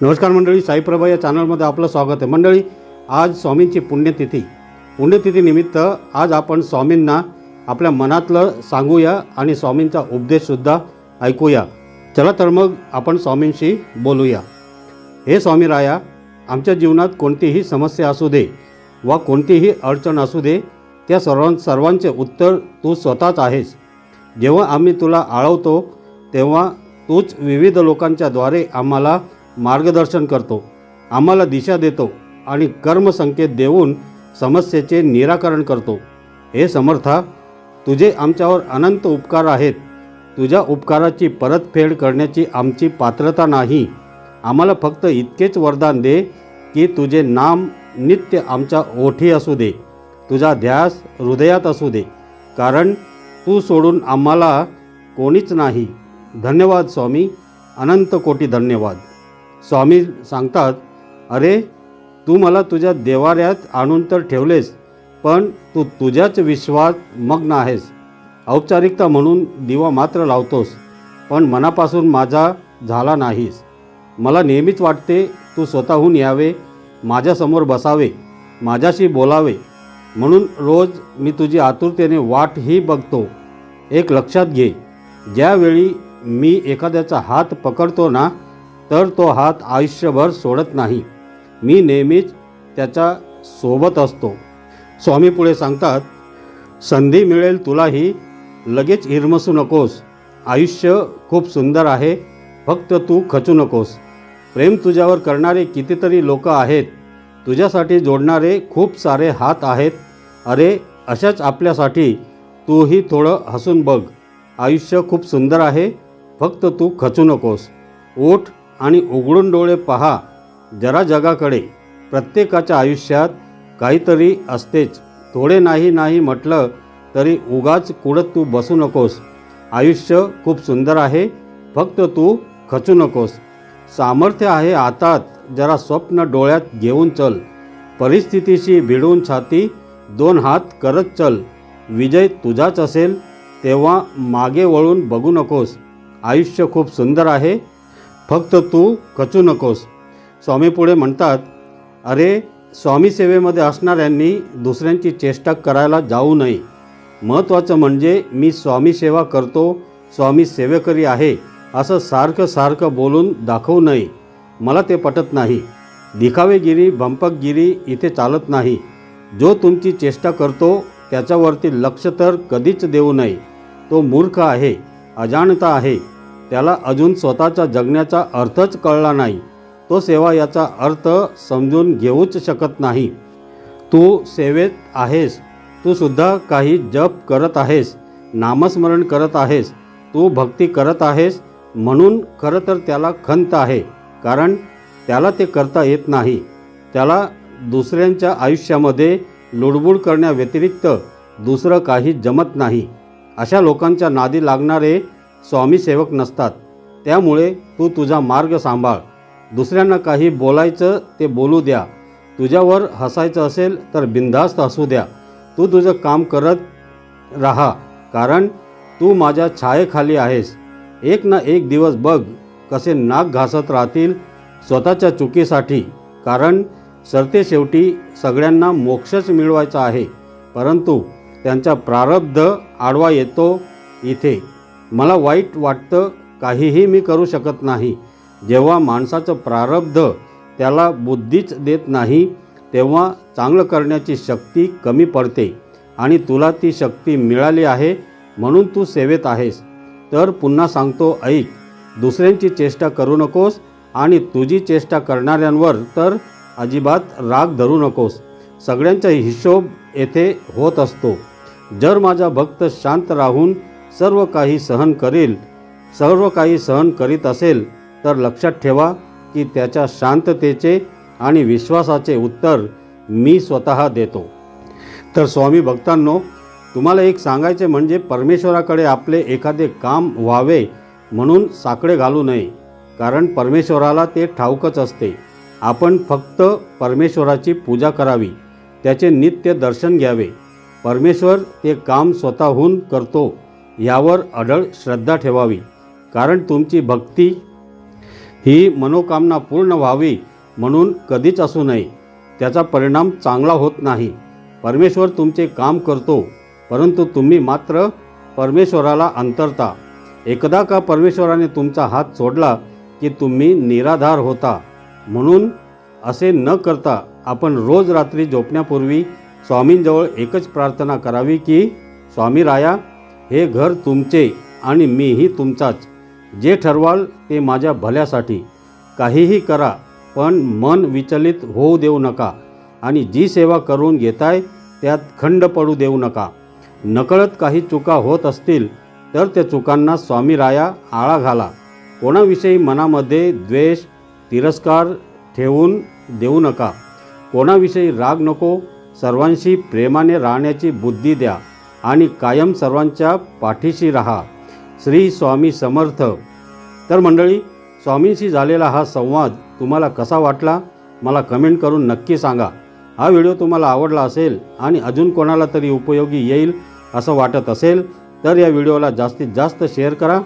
नमस्कार मंडळी साईप्रभा या चॅनलमध्ये आपलं स्वागत आहे. मंडळी आज स्वामींची पुण्यतिथी. पुण्यतिथीनिमित्त आज आपण स्वामींना आपल्या मनातलं सांगूया आणि स्वामींचा उपदेशसुद्धा ऐकूया. चला तर मग आपण स्वामींशी बोलूया. हे स्वामी राया आमच्या जीवनात कोणतीही समस्या असू दे वा कोणतीही अडचण असू दे त्या सर्वां सर्वांचे उत्तर तू स्वतःच आहेस. जेव्हा आम्ही तुला आळवतो तेव्हा तूच विविध लोकांच्याद्वारे आम्हाला मार्गदर्शन करतो आम्हाला दिशा देतो आणि कर्मसंकेत देऊन समस्येचे निराकरण करतो. हे समर्था तुझे आमच्यावर अनंत उपकार आहेत. तुझ्या उपकाराची परतफेड करण्याची आमची पात्रता नाही. आम्हाला फक्त इतकेच वरदान दे की तुझे नाम नित्य आमच्या ओठी असू दे. तुझा ध्यास हृदयात असू दे. कारण तू सोडून आम्हाला कोणीच नाही. धन्यवाद स्वामी. अनंत कोटी धन्यवाद. स्वामी सांगतात अरे तू मला तुझ्या देवाऱ्यात आणून तर ठेवलेस पण तू तुझ्याच विश्वात मग्न आहेस. औपचारिकता म्हणून दिवा मात्र लावतोस पण मनापासून माझा झाला नाहीस. मला नेहमीच वाटते तू स्वतःहून यावे माझ्यासमोर बसावे माझ्याशी बोलावे. म्हणून रोज मी तुझी आतुरतेने वाटही बघतो. एक लक्षात घे ज्यावेळी मी एखाद्याचा हात पकडतो ना तर तो हात आयुष्यभर सोडत नाही. मी नेहमीच त्याच्या सोबत असतो. स्वामी पुढे सांगतात संधी मिळेल तुलाही. लगेच हिरमसू नकोस. आयुष्य खूप सुंदर आहे. फक्त तू खचू नकोस. प्रेम तुझ्यावर करणारे कितीतरी लोक आहेत. तुझ्यासाठी जोडणारे खूप सारे हात आहेत. अरे अशाच आपल्यासाठी तूही थोडं हसून बघ. आयुष्य खूप सुंदर आहे. फक्त तू खचू नकोस. ओठ आणि उघडून डोळे पहा. जरा जगाकडे. प्रत्येकाच्या आयुष्यात काहीतरी असतेच. थोडे नाही नाही म्हटलं तरी उगाच कुडत तू बसू नकोस. आयुष्य खूप सुंदर आहे. फक्त तू खचू नकोस. सामर्थ्य आहे हातात जरा स्वप्न डोळ्यात घेऊन चल. परिस्थितीशी भिडून छाती दोन हात करत चल. विजय तुझाच असेल तेव्हा मागे वळून बघू नकोस. आयुष्य खूप सुंदर आहे. फक्त तू खचू नकोस. स्वामी पुढे म्हणतात अरे स्वामी सेवेमध्ये असणाऱ्यांनी दुसऱ्यांची चेष्टा करायला जाऊ नये. महत्त्वाचं म्हणजे मी स्वामी सेवा करतो स्वामी सेवेकरी आहे असं सारखं सारखं बोलून दाखवू नये. मला ते पटत नाही. दिखावेगिरी भंपकगिरी इथे चालत नाही. जो तुमची चेष्टा करतो त्याच्यावरती लक्ष तर कधीच देऊ नये. तो मूर्ख आहे अजाणता आहे त्याला अजून स्वतःच्या जगण्याचा अर्थच कळला नाही. तो सेवा याचा अर्थ समजून घेऊच शकत नाही. तू सेवेत आहेस. तू सुद्धा काही जप करत आहेस. नामस्मरण करत आहेस. तू भक्ती करत आहेस. म्हणून खरं तर त्याला खंत आहे. कारण त्याला ते करता येत नाही. त्याला दुसऱ्यांच्या आयुष्यामध्ये लुडबुड करण्याव्यतिरिक्त दुसरं काही जमत नाही. अशा लोकांच्या नादी लागणारे स्वामीसेवक नसतात. त्यामुळे तू तुझा मार्ग सांभाळ. दुसऱ्यांना काही बोलायचं ते बोलू द्या. तुझ्यावर हसायचं असेल तर बिनधास्त हसू द्या. तू तुझं काम करत राहा कारण तू माझ्या छायेखाली आहेस. एक ना एक दिवस बघ कसे नाक घासत राहतील स्वतःच्या चुकीसाठी कारण सरते शेवटी सगळ्यांना मोक्षच मिळवायचा आहे परंतु त्यांचा प्रारब्ध आडवा येतो इथे. मला वाईट वाटतं काहीही मी करू शकत नाही. जेव्हा माणसाचं प्रारब्ध त्याला बुद्धीच देत नाही तेव्हा चांगलं करण्याची शक्ती कमी पडते आणि तुला ती शक्ती मिळाली आहे म्हणून तू सेवेत आहेस. तर पुन्हा सांगतो ऐक दुसऱ्यांची चेष्टा करू नकोस आणि तुझी चेष्टा करणाऱ्यांवर तर अजिबात राग धरू नकोस. सगळ्यांचा हिशोब येथे होत असतो. जर माझा भक्त शांत राहून सर्व काही सहन करेल सर्व काही सहन करीत असेल तर लक्षात ठेवा की त्याच्या शांततेचे आणि विश्वासाचे उत्तर मी स्वतः देतो. तर स्वामी भक्तांनो तुम्हाला एक सांगायचे म्हणजे परमेश्वराकडे आपले एखादे काम व्हावे म्हणून साकडे घालू नये कारण परमेश्वराला ते ठाऊकच असते. आपण फक्त परमेश्वराची पूजा करावी त्याचे नित्य दर्शन घ्यावे. परमेश्वर ते काम स्वतःहून करतो. यावर अढळ श्रद्धा ठेवावी. कारण तुमची भक्ती ही मनोकामना पूर्ण व्हावी म्हणून कधीच असू नये. त्याचा परिणाम चांगला होत नाही. परमेश्वर तुमचे काम करतो परंतु तुम्ही मात्र परमेश्वराला अंतरता. एकदा का परमेश्वराने तुमचा हात सोडला की तुम्ही निराधार होता. म्हणून असे न करता आपण रोज रात्री झोपण्यापूर्वी स्वामींजवळ एकच प्रार्थना करावी की स्वामी राया हे घर तुमचे आणि मीही तुमचाच. जे ठरवाल ते माझ्या भल्यासाठी. काहीही करा पण मन विचलित होऊ देऊ नका. आणि जी सेवा करून घेताय त्यात खंड पडू देऊ नका. नकळत काही चुका होत असतील तर त्या चुकांना स्वामी राया आळा घाला. कोणाविषयी मनामध्ये द्वेष तिरस्कार ठेवून देऊ नका. कोणाविषयी राग नको सर्वांशी प्रेमाने राहण्याची बुद्धी द्या. आणि कायम सर्वांच्या पाठीशी राहा. श्री स्वामी समर्थ. तर मंडळी स्वामींशी झालेला हा संवाद तुम्हाला कसा वाटला? मला कमेंट करून नक्की सांगा. हा व्हिडिओ तुम्हाला आवडला असेल आणि अजून कोणाला तरी उपयोगी येईल असं वाटत असेल तर या व्हिडिओला जास्तीत जास्त शेअर करा.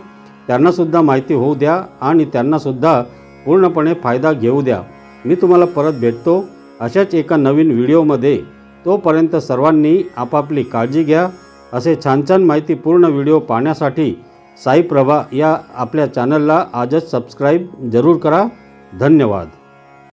त्यांनासुद्धा माहिती होऊ द्या आणि त्यांनासुद्धा पूर्णपणे फायदा घेऊ द्या. मी तुम्हाला परत भेटतो अशाच एका नवीन व्हिडिओमध्ये. तोपर्यंत सर्वांनी आपापली काळजी घ्या. असे छान छान माहितीपूर्ण व्हिडिओ पाहण्यासाठी साई प्रभा या आपल्या चॅनलला आजच सबस्क्राईब जरूर करा. धन्यवाद.